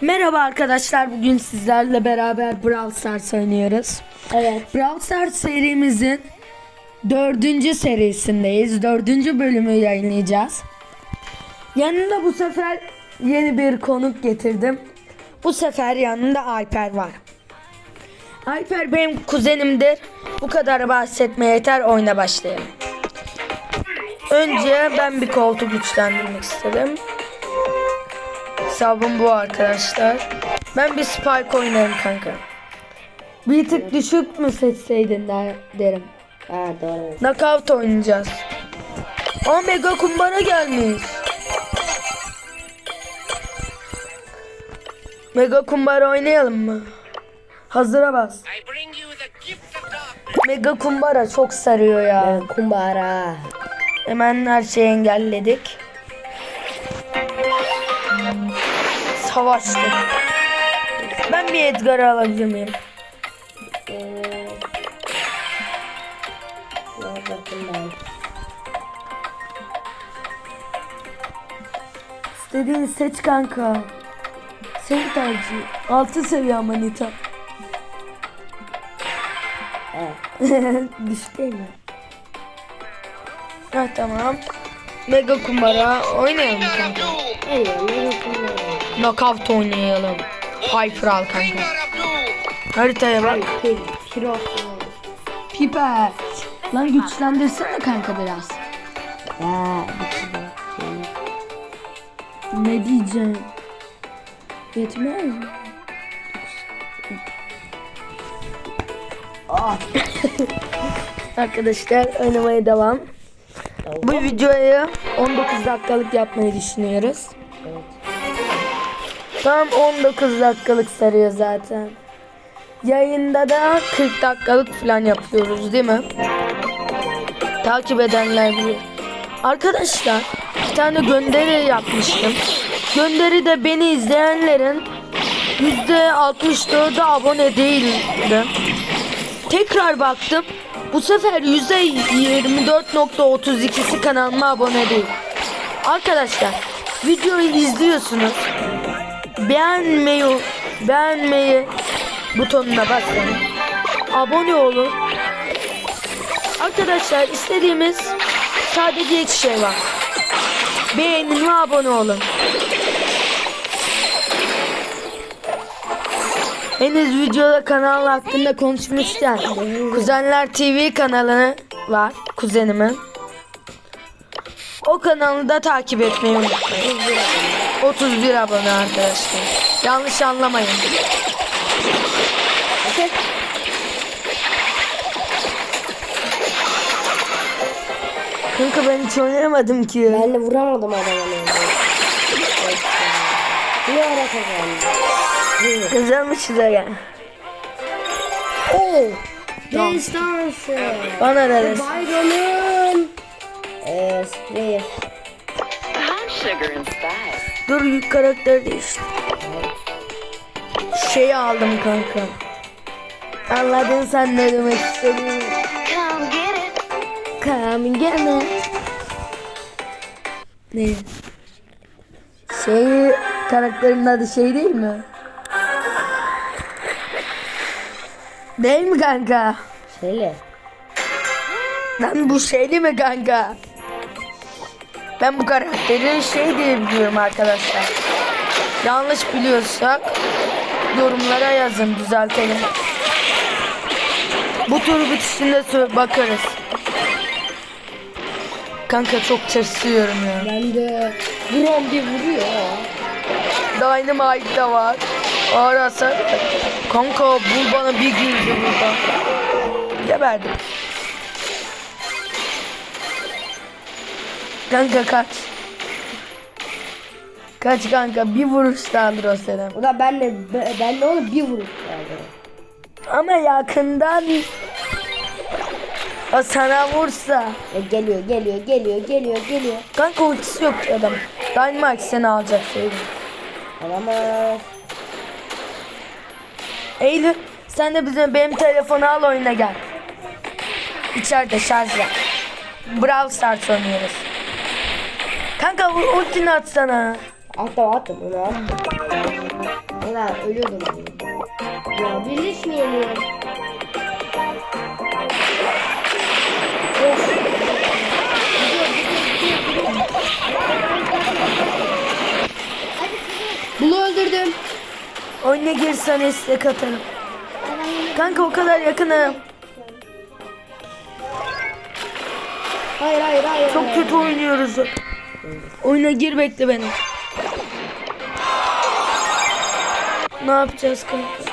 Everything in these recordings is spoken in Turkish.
Merhaba arkadaşlar. Bugün sizlerle beraber Brawl Stars oynuyoruz. Evet. Brawl Stars serimizin dördüncü serisindeyiz. Dördüncü bölümü yayınlayacağız. Yanında bu sefer yeni bir konuk getirdim. Bu sefer yanında Alper var. Alper benim kuzenimdir. Bu kadar bahsetmeye yeter oyuna başlayalım. Önce ben bir koltuk güçlendirmek istedim. Hesabım bu arkadaşlar. Ben bir Spike oynayayım kanka. Bir tık düşük mü seçseydin der, derim. Ha doğru. Knockout oynayacağız. Aa mega kumbara gelmiş. Mega kumbara oynayalım mı? Hazıra bas. Mega kumbara çok sarıyor ya. Evet, kumbara. Hemen her şeyi engelledik. Savaştık. Ben bir Edgar'ı alabilir miyim? İstediğini seç kanka. Senin tercih. Altı seviye ama Nita. Evet. Düşük değil mi? Ha tamam. Mega kumbara oynayalım kanka. Hayır, ne bakayım Knockout oynayalım. Hyper al kanka. Haritaya bak. ben. Pil, piro. Pipet. Lan güçlendirsene kanka biraz. Şey Ne diyeceğim? Yetmez mi? Ah, Arkadaşlar oynamaya devam. Bu videoyu 19 dakikalık yapmayı düşünüyoruz. evet. Tam 19 dakikalık sarıyor zaten. Yayında da 40 dakikalık falan yapıyoruz değil mi? Takip edenler bilir. Arkadaşlar bir tane gönderi yapmıştım. Gönderi de beni izleyenlerin %64'ü abone değildi. Tekrar baktım. Bu sefer %24.32'si kanalıma abone değil. Arkadaşlar videoyu izliyorsunuz. Beğenmeyi beğenmeyi butonuna basın. Abone olun. Arkadaşlar istediğimiz sadece iki şey var. Beğenin ve abone olun. Henüz videoda kanal hakkında konuşmuşken Kuzenler TV kanalı var kuzenimin. O kanalı da takip etmeyi unutmayın. 31 abone arkadaşlar. Yanlış anlamayın. Kanka ben hiç oynayamadım ki. Ben de vuramadım adama ne ara kazandı? Kazanmışız ya. Oo. Destansı. Bana da desin. Byron'un. Eee sprey. Sugar and spice. Dur karakter değişti. Şeyi aldım kanka. Anladın sen ne demek istediğimi. Come get it. Come gene. Ne? Şey karakterin adı şey değil mi? Değil mi kanka? Şöyle. Lan bu şeyli mi kanka? Ben bu karakteri şey diye biliyorum arkadaşlar. Yanlış biliyorsak yorumlara yazın düzeltelim. Bu tur bitişinde bakarız. Kanka çok tırsıyorum ya. Ben de Grom bir vuruyor. Dynamite de var. Ağır hasar. Kanka bu bana bir girdi burada. Geberdim. Kanka kaç. Kaç kanka bir vuruş da alır o seni. O da ben de ben de bir vuruş kaldı. Ama yakından o sana vursa. E, geliyor geliyor geliyor geliyor geliyor. Kanka ultisi yok adam. Dynamite seni alacak şey. Alamaz. Eylül sen de bizim benim telefonu al oyuna gel. İçeride şarjla. Brawl Stars oynuyoruz. Kanka ultini atsana. Attım attım onu attım. Ha ölüyordum. Ya birleşmeyelim. Of. Bunu öldürdüm. Oyuna girsen istek atarım. Kanka o kadar yakınım. Hayır hayır hayır. Çok kötü oynuyoruz. Oyuna gir bekle beni. Ne yapacağız kanka?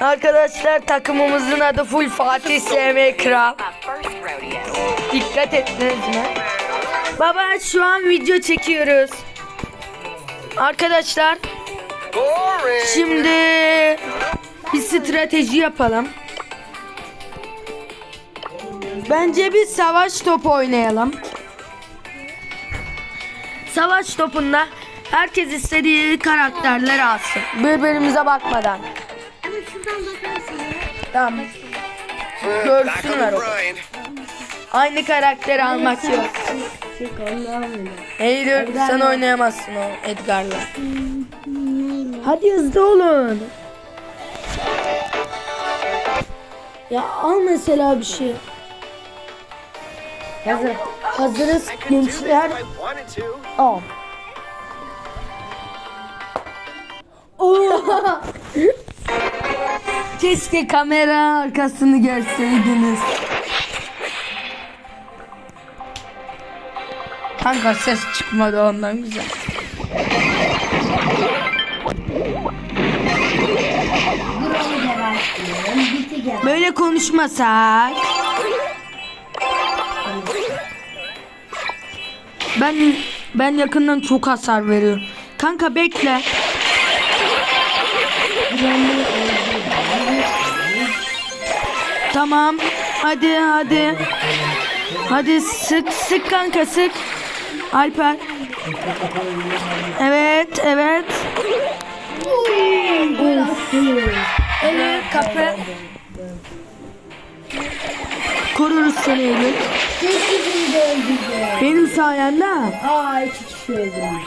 Arkadaşlar takımımızın adı full Fatih SM Kral. Dikkat ettiniz mi? Baba şu an video çekiyoruz. Arkadaşlar şimdi bir strateji yapalım. Bence bir savaş topu oynayalım. Savaş topunda herkes istediği karakterleri alsın. Birbirimize bakmadan. Tamam. Görsünler o. Aynı karakteri almak yok. Eylül sen oynayamazsın o Edgar'la. Hadi hızlı olun. Ya al mesela bir şey. Hazır. Hazırız gençler. Al. Oo! Keşke kamera arkasını görseydiniz. Kanka ses çıkmadı ondan güzel. Böyle konuşmasak. Ben ben yakından çok hasar veriyorum. Kanka bekle. Tamam. Hadi hadi. Hadi sık sık kanka sık. Alper. Evet evet. Eylül kapı. Koruruz seni Eylül. Benim sayemde. Aa iki kişi öldürmüş.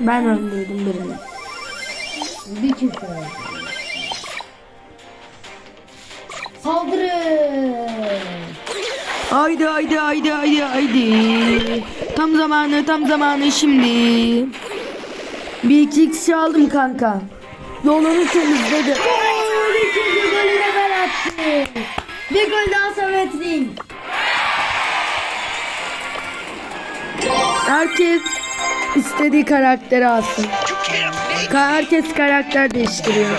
Ben öldürdüm birini. Bir kişi öldü. Saldırın. Haydi haydi haydi haydi haydi. Tam zamanı tam zamanı şimdi. Bir iki kişi aldım kanka. Yolunu temizledi. Gol ikinci golü de ben attım. Bir gol daha Samet'in. Herkes istediği karakteri alsın. Ka- herkes karakter değiştiriyor.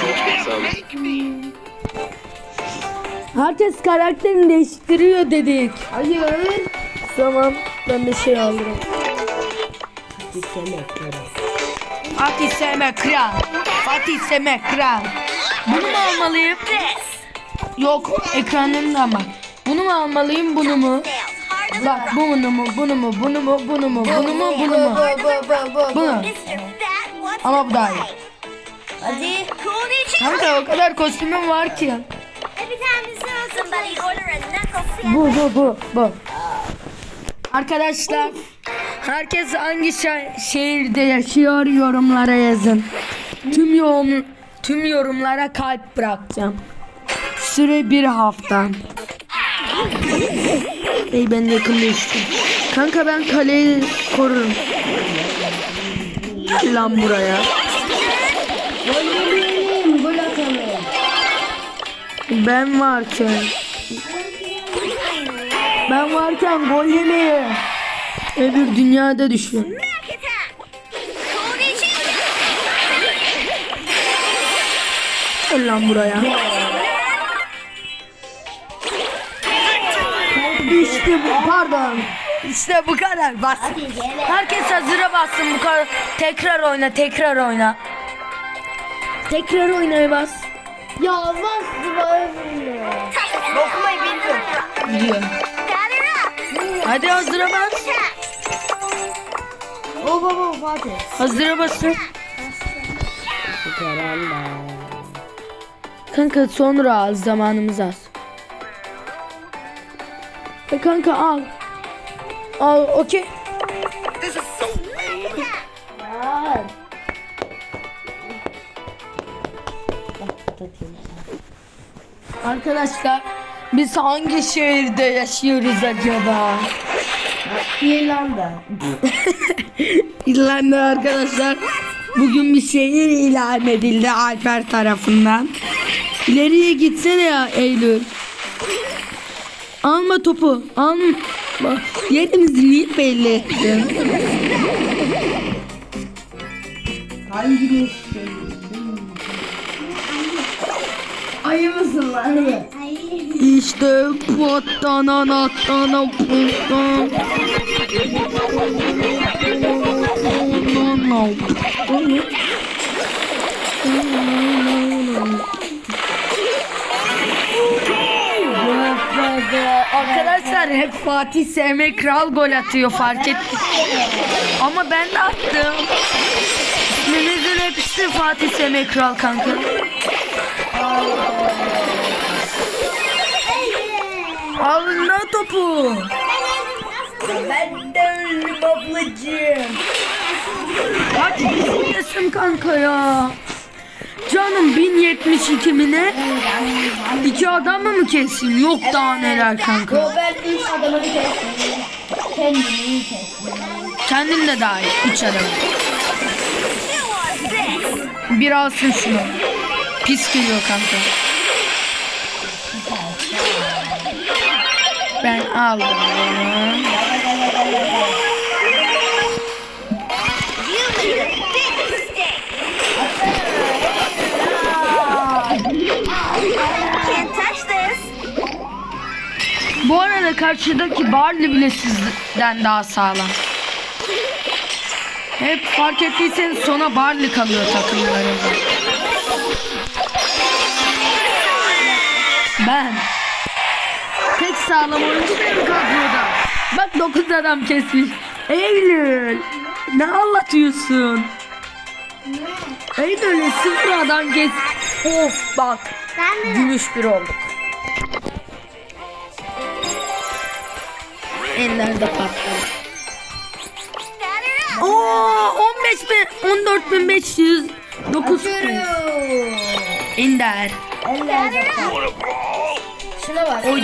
Herkes karakterini değiştiriyor dedik. Hayır. Tamam ben de şey alırım. Fatih Seme Kral. Fatih Seme Kral. Bunu mu almalıyım? Yok ekranında bak. Bunu mu almalıyım bunu mu? Bak bunu mu bunu mu bunu mu bunu mu bunu mu bunu mu? Bunu. Ama bu daha iyi. Hadi. Kanka o kadar kostümüm var ki. Bu bu bu bu. Arkadaşlar herkes hangi şe- şehirde yaşıyor yorumlara yazın. Tüm yorum tüm yorumlara kalp bırakacağım. Süre bir hafta. Ey ben yakın düştüm. Kanka ben kaleyi korurum. Lan buraya. Ben varken. Ben varken gol yemeye. Öbür dünyada düşün. Lan buraya. İşte bu pardon. İşte bu kadar bas. Herkes hazıra bassın bu kadar. Tekrar oyna tekrar oyna. Tekrar oynaya bas. Ya bastı böyle. Okumayı bilmiyorum. Gidiyor. Hadi hazıra bas. O baba Fatih. Hazıra basın. Kanka sonra al zamanımız az. E kanka al. Al okey. Arkadaşlar biz hangi şehirde yaşıyoruz acaba? İrlanda. İrlanda arkadaşlar bugün bir şehir ilan edildi Alper tarafından. İleriye gitsene ya Eylül. Alma topu. Alma. Yerimizi niye belli ettin? Hangi bir şey? Ayı mısın lan? İşte patlanan atlanan patlanan. Arkadaşlar hep Fatih Sevme Kral gol atıyor fark ettik. Ama ben de attım. İsmimizin hepsi Fatih Sevme Kral kanka. Alın lan topu. Ben de öldüm ablacığım. Kaç yaşındasın kanka ya? Canım 1072 mi ne? İki adamı mı keseyim? Yok daha neler kanka. Yo ben üç adamı kestim. Kendimi kestim. Kendin de dahil. Üç adam. Bir alsın şunu. Pis geliyor kanka. Ben aldım Bu arada karşıdaki Barley bile sizden daha sağlam. Hep fark ettiyseniz sona Barley kalıyor takımlarında. Ben. Tek sağlam oyuncu benim kadroda. Bak 9 adam kesmiş. Eylül. Ne anlatıyorsun? Eylül sıfır adam kes. Of bak. Gümüş bir olduk. Ellerde patladı. Oo 15 bin 14 bin 500 9 bin. İnder. Ellerde Şuna bak. Oy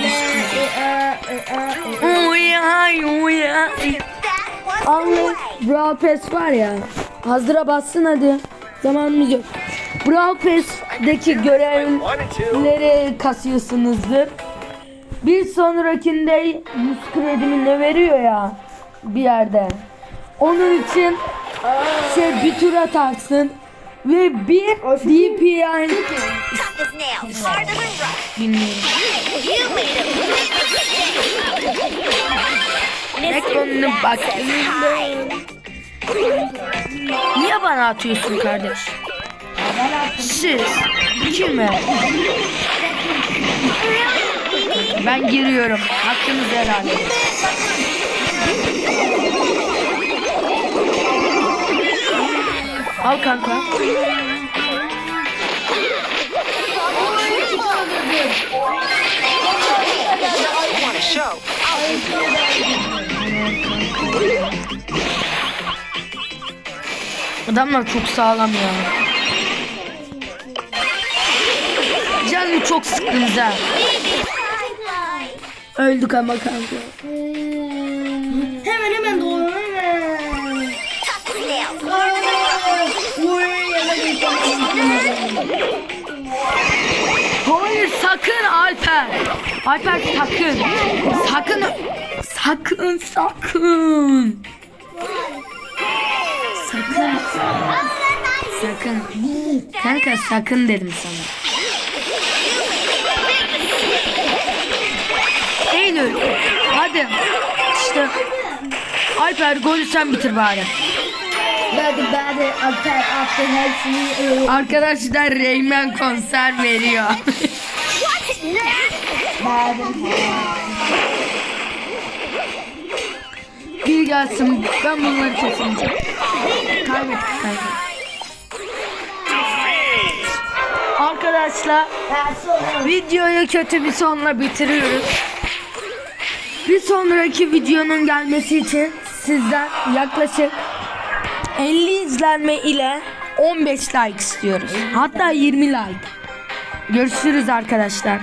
Oy ay oy ay. That was Allah Brawl Pass var ya. Hazıra bassın hadi. Zamanımız yok. Brawl Pass'deki görevleri kasıyorsunuzdur. Bir sonrakinde 100 kredi ne veriyor ya bir yerde. Onun için şey bir tur atarsın ve bir DPI tough as nails, harder than rock. bilmiyorum. You made a big mistake. Ekranına bak. Niye bana atıyorsun kardeş? Siz kime? Ben giriyorum. Hakkınız helal edin. Al kanka. Adamlar çok sağlam ya. Canım çok sıktınız ha. Öldük ama kanka. Hemen hemen doğru hemen. Hayır sakın Alper. Alper sakın. Sakın. Sakın sakın. Sakın. Sakın. Kanka sakın dedim sana. Eylül. Hadi. İşte. Alper golü sen bitir bari. Hadi hadi Alper attı hepsini. Arkadaşlar Reymen konser veriyor. Bir gelsin ben bunları kesince. Kaybettik. Arkadaşlar videoyu kötü bir sonla bitiriyoruz. Bir sonraki videonun gelmesi için sizden yaklaşık 50 izlenme ile 15 like istiyoruz. Hatta 20 like. Görüşürüz arkadaşlar.